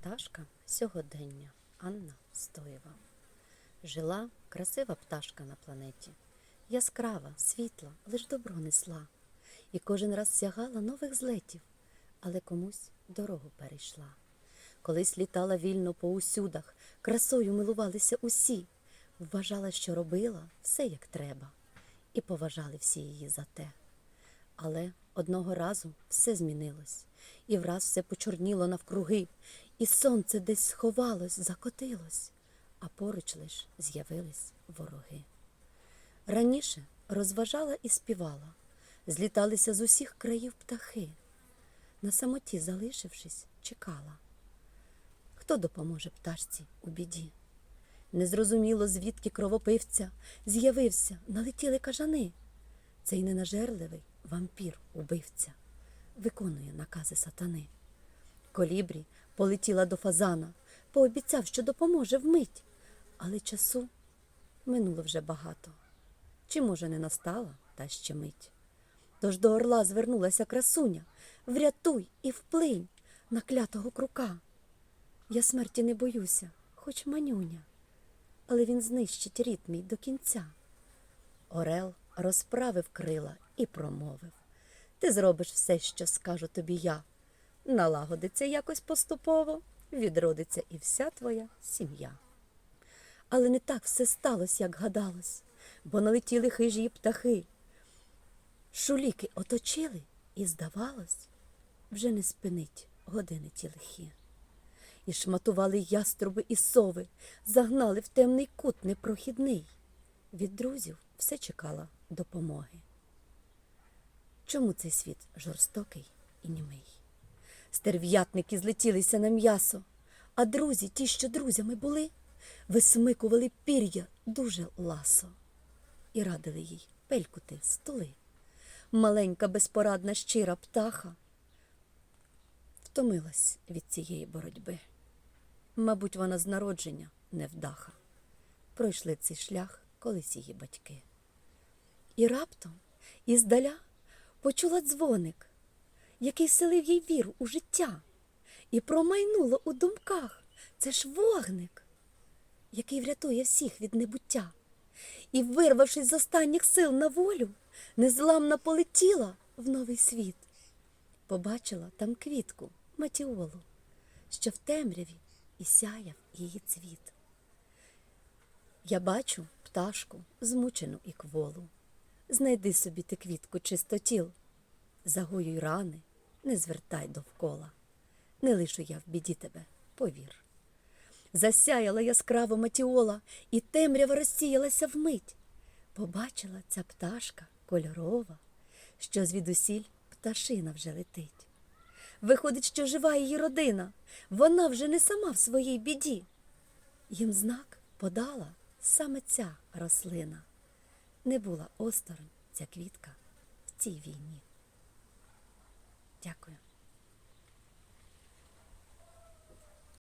Пташка сьогодення Анна Стоєва. Жила красива пташка на планеті. Яскрава, світла, лиш добро несла. І кожен раз сягала нових злетів, але комусь дорогу перейшла. Колись літала вільно по усюдах, красою милувалися усі, вважала, що робила все як треба, і поважали всі її за те. Але одного разу все змінилось, і враз все почорніло навкруги, і сонце десь сховалось, закотилось, а поруч лиш з'явились вороги. Раніше розважала і співала, зліталися з усіх країв птахи. На самоті, залишившись, чекала. Хто допоможе пташці у біді? Незрозуміло, звідки кровопивця з'явився, налетіли кажани. Цей ненажерливий вампір-убивця виконує накази сатани. Колібрі полетіла до фазана, пообіцяв, що допоможе вмить, але часу минуло вже багато. Чи, може, не настала та ще мить? Тож до орла звернулася красуня врятуй і вплинь на клятого крука. Я смерті не боюся, хоч манюня, але він знищить рід мій до кінця. Орел розправив крила і промовив Ти зробиш все, що скажу тобі я. Налагодиться якось поступово, відродиться і вся твоя сім'я. Але не так все сталося, як гадалось, бо налетіли хижі птахи. Шуліки оточили, і, здавалось, вже не спинить години ті лихі. І шматували яструби і сови, загнали в темний кут непрохідний. Від друзів все чекала допомоги. Чому цей світ жорстокий і німий? Стерв'ятники злетілися на м'ясо, а друзі, ті, що друзями були, висмикували пір'я дуже ласо і радили їй пелькути столи. Маленька, безпорадна, щира птаха втомилась від цієї боротьби. Мабуть, вона з народження невдаха. Пройшли цей шлях колись її батьки. І раптом іздаля почула дзвоник, який селив їй віру у життя, і промайнуло у думках це ж вогник, який врятує всіх від небуття. І, вирвавшись з останніх сил на волю, незламно полетіла в новий світ. Побачила там квітку матіолу, що в темряві і сяяв її цвіт. Я бачу пташку, змучену і кволу. Знайди собі ти квітку чистотіл, загоюй рани, не звертай довкола. Не лишу я в біді тебе, повір. Засяяла яскраво матіола, і темрява розсіялася вмить. Побачила ця пташка кольорова, що звідусіль пташина вже летить. Виходить, що жива її родина, вона вже не сама в своїй біді. Їм знак подала саме ця рослина. Не була осторонь ця квітка в цій війні. じゃあくん